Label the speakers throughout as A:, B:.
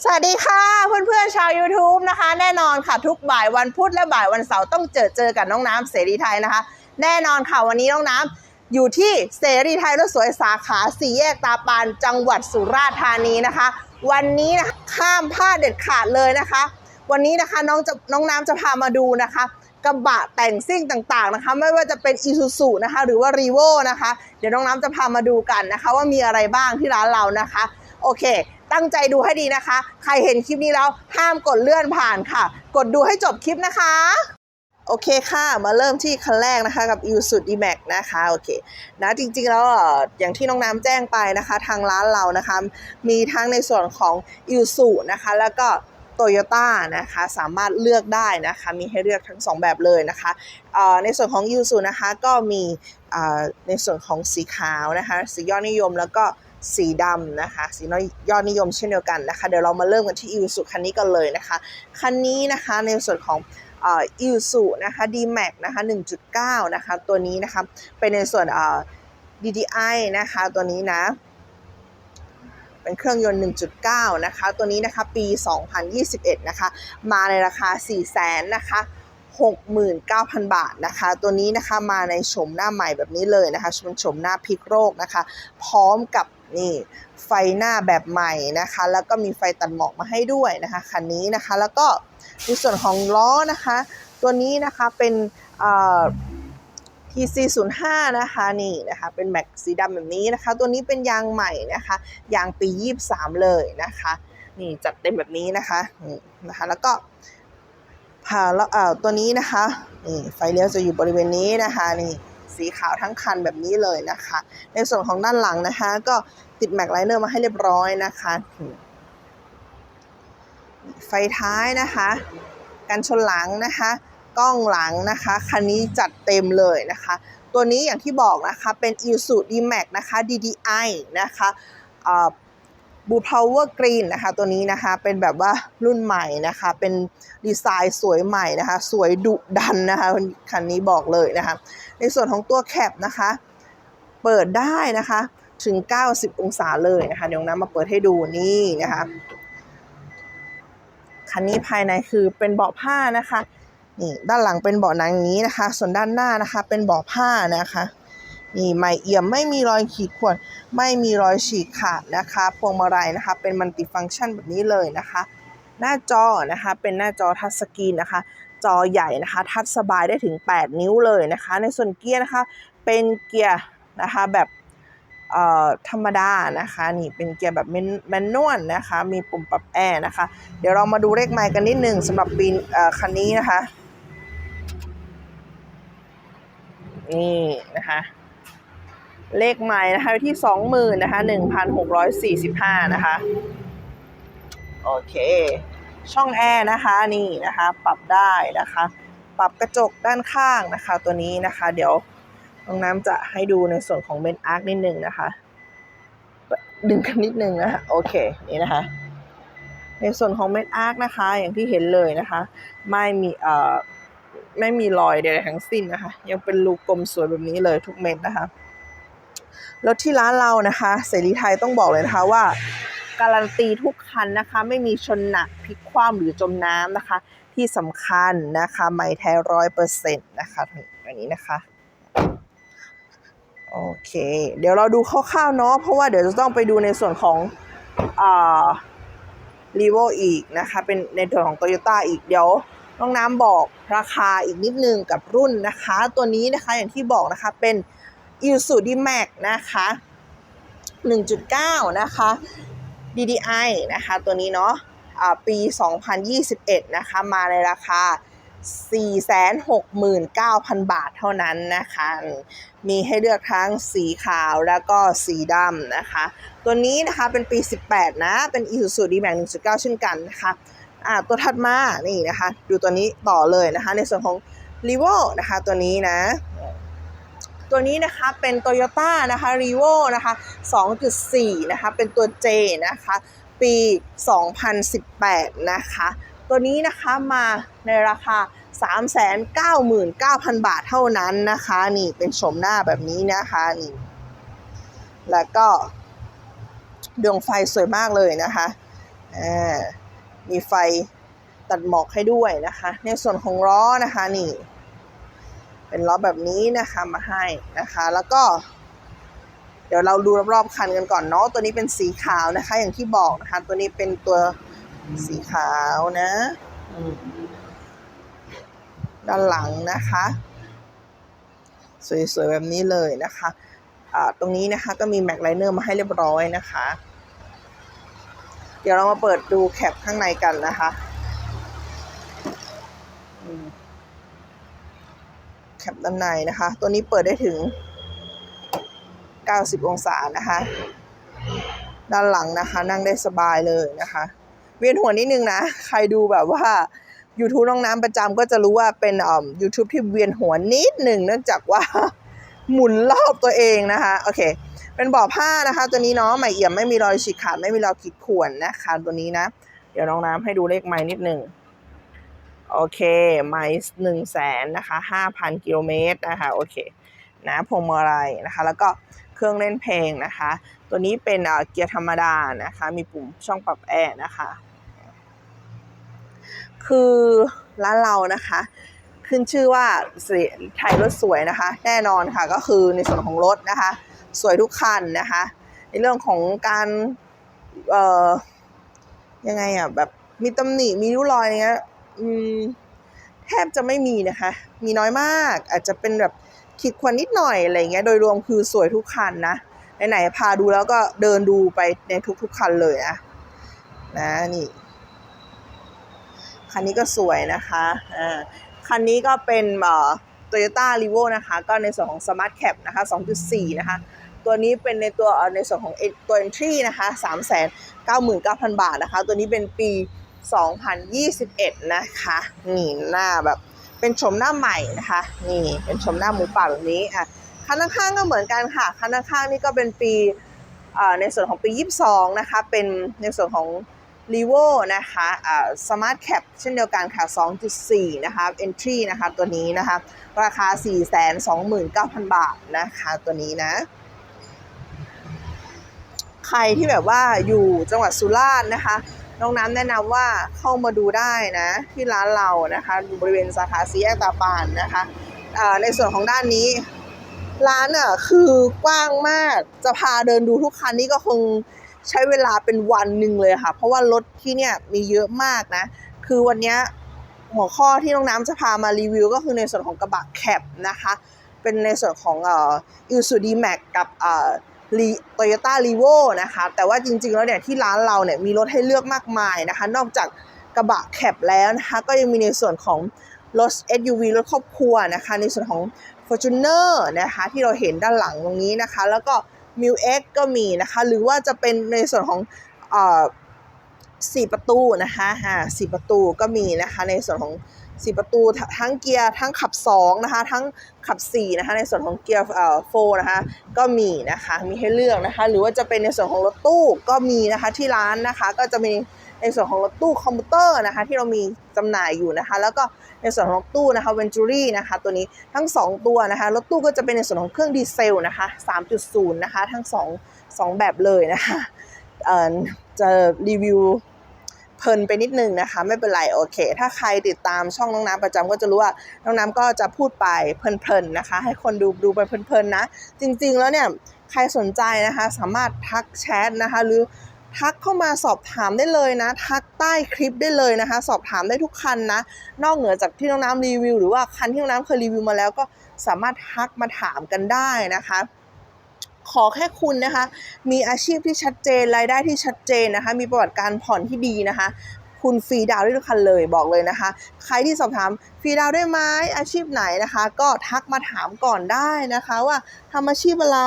A: สวัสดีค่ะเพื่อนๆชาว YouTube นะคะ แน่นอนค่ะทุกบ่ายวันพุธและบ่ายวันเสาร์ต้องเจอเจอกับน้องน้ำเสรีไทยนะคะ แน่นอนค่ะวันนี้น้องน้ำอยู่ที่เสรีไทยรถสวยสาขาสี่แยกตาปานจังหวัดสุราษฎร์ธานีนะคะ วันนี้นะข้ามพลาดเด็ดขาดเลยนะคะ วันนี้นะคะน้องจะน้องน้ำจะพามาดูนะคะกระบะแต่งซิ่งต่างๆนะคะ ไม่ว่าจะเป็นอีซูซูนะคะ หรือว่ารีโวนะคะ เดี๋ยวน้องน้ำจะพามาดูกันนะคะ ว่ามีอะไรบ้างที่ร้านเรานะคะ โอเค ตั้งใจดูให้ดีนะคะ ใครเห็นคลิปนี้แล้วห้ามกดเลื่อนผ่านค่ะ กดดูให้จบคลิปนะคะโอเคค่ะ มาเริ่มที่คันแรกนะคะกับ i s u d d m a x นะคะโอเคนะจริงๆแล้วอย่างที่น้องน้ำแจ้งไปนะคะ ทางร้านเรานะคะ มีทั้งในส่วนของ i s u นะคะ แล้วก็ Toyota นะคะสามารถเลือกได้นะคะ มีให้เลือกทั้ง 2 แบบเลยนะคะในส่วนของ i s u นะคะก็มีในส่วนของสีขาวนะคะ สียอดนิยมแล้วก็ สีดำนะคะ สีน้อยยอดนิยมเช่นเดียวกันนะคะ เดี๋ยวเรามาเริ่มกันที่ i s u คันนี้กันเลยนะคะ คันนี้นะคะในส่วนของอ่อ i s u นะคะ D-Max นะคะ 1.9 นะคะ ตัวนี้นะคะ เป็นในส่วนอ่อ DDI นะคะ ตัวนี้นะเป็นเครื่องยนต์ 1.9 นะคะ ตัวนี้นะคะ ปี 2021 นะคะ มาในราคา 4 0 0 0 0นะคะ 69,000 บาทนะคะ ตัวนี้นะคะ มาในโฉมหน้าใหม่แบบนี้เลยนะคะเป็นโฉมหน้าพลิกโรคนะคะ พร้อมกับ นี่ไฟหน้าแบบใหม่นะคะ แล้วก็มีไฟตัดหมอกมาให้ด้วยนะคะคันนี้นะคะ แล้วก็ในส่วนของล้อนะคะ ตัวนี้นะคะเป็นเอ่อ TC05 นะคะนี่นะคะเป็นแม็กสีดำแบบนี้นะคะ ตัวนี้เป็นยางใหม่นะคะยางปี 23 เลยนะคะนี่จัดเต็มแบบนี้นะคะนี่นะคะแล้วก็ผ่าแล้วเอ่ตัวนี้นะคะนี่ไฟเลี้ยวจะอยู่บริเวณนี้นะคะนี่ สีขาวทั้งคันแบบนี้เลยนะคะ ในส่วนของด้านหลังนะคะ ก็ติดแม็กไลเนอร์มาให้เรียบร้อยนะคะ ไฟท้ายนะคะกันชนหลังนะคะกล้องหลังนะคะคันนี้จัดเต็มเลยนะคะ ตัวนี้อย่างที่บอกนะคะเป็น i s u D-Max นะคะ DDI นะคะ บูพาวเวอร์กรีนนะคะตัวนี้นะคะเป็นแบบว่ารุ่นใหม่นะคะ เป็นดีไซน์สวยใหม่นะคะ สวยดุดันนะคะคันนี้บอกเลยนะคะ ในส่วนของตัวแคปนะคะ เปิดได้นะคะถึง 90 องศาเลยนะคะ เดี๋ยวน้ำมาเปิดให้ดูนี่นะคะคันนี้ภายในคือเป็นเบาะผ้านะคะนี่ด้านหลังเป็นเบาะหนังอย่างนี้นะคะ ส่วนด้านหน้านะคะ เป็นเบาะผ้านะคะ นี่ไม่เอี่ยมไม่มีรอยขีดข่วนไม่มีรอยฉีกขาดนะคะพวงมาลัยนะคะเป็นมัลติฟังก์ชันแบบนี้เลยนะคะ หน้าจอนะคะเป็นหน้าจอทัชสกรีนนะคะ จอใหญ่นะคะ ทัชสบายได้ถึง 8 นิ้วเลยนะคะ ในส่วนเกียร์นะคะ เป็นเกียร์นะคะแบบธรรมดานะคะนี่เป็นเกียร์แบบแมนนวลนะคะ มีปุ่มปรับแอร์นะคะ เดี๋ยวเรามาดูเลขไมล์กันนิดหนึ่งสำหรับปีนี่คันนี้นะคะ นี่นะคะ เลขไม้นะคะที่สองหมื่นนะคะหนึ่งพันหกร้อยสี่สิบห้านะคะโอเค ช่องแอร์นะคะนี่นะคะปรับได้นะคะ ปรับกระจกด้านข้างนะคะ ตัวนี้นะคะ เดี๋ยวน้องน้ำจะให้ดูในส่วนของเบนอาร์คนิดนึงนะคะดึงกันนิดนึงนะคะโอเคนี่นะคะ ในส่วนของเม็ดอาร์คนะคะ อย่างที่เห็นเลยนะคะ ไม่มีเอ่อไม่มีรอยใดๆทั้งสิ้นนะคะ ยังเป็นรูกลมสวยแบบนี้เลยทุกเม็ดนะคะ รถที่ร้านเรานะคะเสรีไทยต้องบอกเลยนะคะว่าการันตีทุกคันนะคะ ไม่มีชนหนักพลิกคว่ำหรือจมน้ำนะคะ ที่สำคัญนะคะไม่แท้ร้อยเปอร์เซ็นต์นะคะอันนี้นะคะโอเค เดี๋ยวเราดูคร่าวๆเนาะเพราะว่าเดี๋ยวจะต้องไปดูในส่วนของอ่ารีโวอีกนะคะ เป็นในส่วนของ Toyota อีกเดี๋ยวน้องน้ำบอกราคาอีกนิดนึงกับรุ่นนะคะ ตัวนี้นะคะอย่างที่บอกนะคะเป็น i s u D-Max นะคะ 1.9 นะคะ DDI นะคะ ตัวนี้เนาะอ่าปี 2021 นะคะ มาในราคา 469,000 บาทเท่านั้นนะคะ มีให้เลือกทั้งสีขาวแล้วก็สีดำนะคะ ตัวนี้นะคะเป็นปี 18 นะ เป็น Isuzu D-Max 1.9 เช่นกันนะคะอ่าตัวถัดมา นี่นะคะ ดูตัวนี้ต่อเลยนะคะ ในส่วนของ r e v o นะคะ ตัวนี้นะ ตัวนี้นะคะเป็น Toyota นะคะ r e v o นะคะ 2.4 นะคะ เป็นตัว J นะคะ ปี 2018 นะคะ ตัวนี้นะคะมาในราคา 399,000 บาทเท่านั้นนะคะ นี่เป็นโฉมหน้าแบบนี้นะคะนี่แล้วก็ดวงไฟสวยมากเลยนะคะมีไฟตัดหมอกให้ด้วยนะคะ ในส่วนของล้อนะคะนี่ เป็นล้อแบบนี้นะคะมาให้นะคะ แล้วก็ เดี๋ยวเราดูรอบๆคันกันก่อนเนาะตัวนี้เป็นสีขาวนะคะ อย่างที่บอกนะคะ ตัวนี้เป็นตัวสีขาวนะด้านหลังนะคะ สวยๆแบบนี้เลยนะคะตรงนี้นะคะก็มีแม็กไลเนอร์มาให้เรียบร้อยนะคะ เดี๋ยวเรามาเปิดดูแคปข้างในกันนะคะ อืม แคปด้านในนะคะ ตัวนี้เปิดได้ถึง 90 องศานะคะ ด้านหลังนะคะ นั่งได้สบายเลยนะคะ เวียนหัวนิดนึงนะ ใครดูแบบว่า YouTube น้องน้ำประจำก็จะรู้ว่าเป็นอ่อ YouTube ที่เวียนหัวนิดหนึ่งเนื่องจากว่าหมุนรอบตัวเองนะคะโอเค เป็นเบาะผ้านะคะ ตัวนี้เนาะใหม่เอี่ยมไม่มีรอยฉีกขาดไม่มีรอยขีดข่วนนะคะ ตัวนี้นะ เดี๋ยวน้องน้ำให้ดูเลขไม้นิดหนึ่ง โอเคไม้หนึ่งแสนนะคะห้าพันกิโลเมตรนะคะโอเคนะพวงมาลัยนะคะแล้วก็เครื่องเล่นเพลงนะคะ ตัวนี้เป็นเกียร์ธรรมดานะคะมีปุ่มช่องปรับแอร์นะคะคือร้านเรานะคะ ขึ้นชื่อว่าสีไทยรถสวยนะคะ แน่นอนค่ะก็คือในส่วนของรถนะคะ สวยทุกคันนะคะ ในเรื่องของการเอ่อยังไงอะแบบมีตำหนิมีริ้วรอยอย่างเงี้ย แทบจะไม่มีนะคะ มีน้อยมาก อาจจะเป็นแบบขีดข่วนนิดหน่อยอะไรเงี้ย โดยรวมคือสวยทุกคันนะไหนๆพาดูแล้วก็เดินดูไปในทุกๆคันเลยนะนะนี่ คันนี้ก็สวยนะคะอ่าคันนี้ก็เป็นเอ่อ Toyota r e v o นะคะ ก็ในส่วนของ Smart Cap นะคะ 2.4 นะคะ ตัวนี้เป็นในตัวในส่วนของตัว Entry นะคะ 399,000 บาทนะคะ ตัวนี้เป็นปี 2021 นะคะนี่หน้าแบบเป็นชมหน้าใหม่นะคะ นี่เป็นชมหน้าหมูป่าแบบนี้อะคันข้างๆก็เหมือนกันค่ะคันข้างๆนี่ก็เป็นปีในส่วนของปี 22 นะคะ เป็นในส่วนของ r e v o นะคะอ่า Smart Cap เช่นเดียวกันค่ะ 2.4 นะคะ Entry นะคะ ตัวนี้นะคะ ราคา 429,000 บาทนะคะตัวนี้นะ ใครที่แบบว่าอยู่จังหวัดสุราษฎร์นะคะ น้องน้ำแนะนำว่าเข้ามาดูได้นะ ที่ร้านเรานะคะบริเวณสาขาซีแยกตาปานนะคะในส่วนของด้านนี้ ร้านอะคือกว้างมากจะพาเดินดูทุกคันนี้ก็คงใช้เวลาเป็นวันหนึ่งเลยค่ะ เพราะว่ารถที่เนี่ยมีเยอะมากนะ คือวันนี้หัวข้อที่น้องน้ำจะพามารีวิว ก็คือในส่วนของกระบะแคปนะคะ เป็นในส่วนของเอ่ออิซูดีแม็กกับเอ่อ โตโยต้ารีโวนะคะ แต่ว่าจริงๆแล้วเนี่ยที่ร้านเราเนี่ยมีรถให้เลือกมากมายนะคะ นอกจากกระบะแคปแล้วนะคะ ก็ยังมีในส่วนของรถ SUV รถครอบครัวนะคะ ในส่วนของ Fortuner นะคะที่เราเห็นด้านหลังตรงนี้นะคะ แล้วก็ m ิ l X ก็มีนะคะ หรือว่าจะเป็นในส่วนของอ่สี่ประตูนะคะอ่าสี่ประตูก็มีนะคะในส่วนของ สี่ประตูทั้งเกียร์ทั้งขับ2นะคะทั้งขับ4นะคะในส่วนของเกียร์เอ่อโฟนะคะก็มีนะคะมีให้เลือกนะคะหรือว่าจะเป็นในส่วนของรถตู้ก็มีนะคะที่ร้านนะคะก็จะมีในส่วนของรถตู้คอมพิวเตอร์นะคะที่เรามีจำหน่ายอยู่นะคะแล้วก็ในส่วนของรถตู้นะคะเวนจูรี่นะคะตัวนี้ทั้ง 2 ตัวนะคะรถตู้ก็จะเป็นในส่วนของเครื่องดีเซลนะคะ3.0นะคะทั้ง 2 2 แบบเลยนะคะเอ่อจะรีวิว เพลินไปนิดนึงนะคะ ไม่เป็นไรโอเค ถ้าใครติดตามช่องน้องน้ำประจำก็จะรู้ว่าน้องน้ำก็จะพูดไปเพลินๆนะคะ ให้คนดูดูไปเพลินๆนะ จริงๆแล้วเนี่ยใครสนใจนะคะ สามารถทักแชทนะคะ หรือทักเข้ามาสอบถามได้เลยนะ ทักใต้คลิปได้เลยนะคะ สอบถามได้ทุกคันนะ นอกเหนือจากที่น้องน้ำรีวิว หรือว่าคันที่น้องน้ำเคยรีวิวมาแล้วก็สามารถทักมาถามกันได้นะคะ ขอแค่คุณนะคะ มีอาชีพที่ชัดเจนรายได้ที่ชัดเจนนะคะ มีประวัติการผ่อนที่ดีนะคะคุณฟรีดาวน์ได้ทุกคันเลยบอกเลยนะคะ ใครที่สอบถามฟรีดาวน์ได้ไหมอาชีพไหนนะคะ ก็ทักมาถามก่อนได้นะคะว่าทำอาชีพอะไร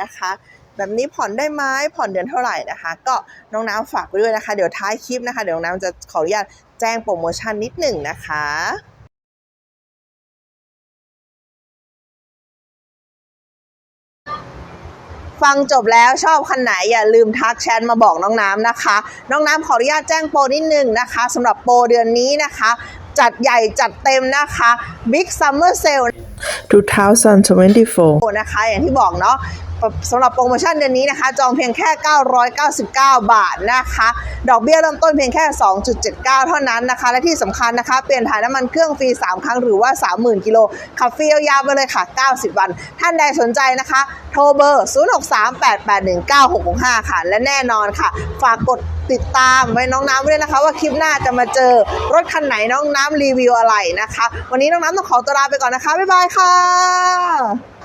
A: นะคะ แบบนี้ผ่อนได้ไหมผ่อนเดือนเท่าไหร่นะคะ ก็น้องน้ำฝากไว้ด้วยนะคะ เดี๋ยวท้ายคลิปนะคะ เดี๋ยวน้องน้ำจะขออนุญาตแจ้งโปรโมชั่นนิดหนึ่งนะคะ ฟังจบแล้วชอบคันไหนอย่าลืมทักแชทมาบอกน้องน้ำนะคะ น้องน้ำขออนุญาตแจ้งโปรนิดนึงนะคะสำหรับโปรเดือนนี้นะคะ จัดใหญ่จัดเต็มนะคะ Big Summer Sale
B: 2024
A: นะคะ อย่างที่บอกเนาะ สำหรับโปรโมชั่นเดือนนี้นะคะ จองเพียงแค่ 999 บาทนะคะ ดอกเบี้ยเริ่มต้นเพียงแค่ 2.79 เท่านั้นนะคะ และที่สำคัญนะคะ เปลี่ยนถ่ายน้ำมันเครื่องฟรี 3 ครั้งหรือว่า 30,000 กิโลขับฟรียาวไปเลยค่ะ 90 วัน ท่านใดสนใจนะคะ โทรเบอร์ 0638819665 ค่ะ และแน่นอนค่ะ ฝากกดติดตามไว้น้องน้ำด้วยนะคะ ว่าคลิปหน้าจะมาเจอรถคันไหนน้องน้ำรีวิวอะไรนะคะ วันนี้น้องน้ำต้องขอตัวลาไปก่อนนะคะ บ๊ายบายค่ะ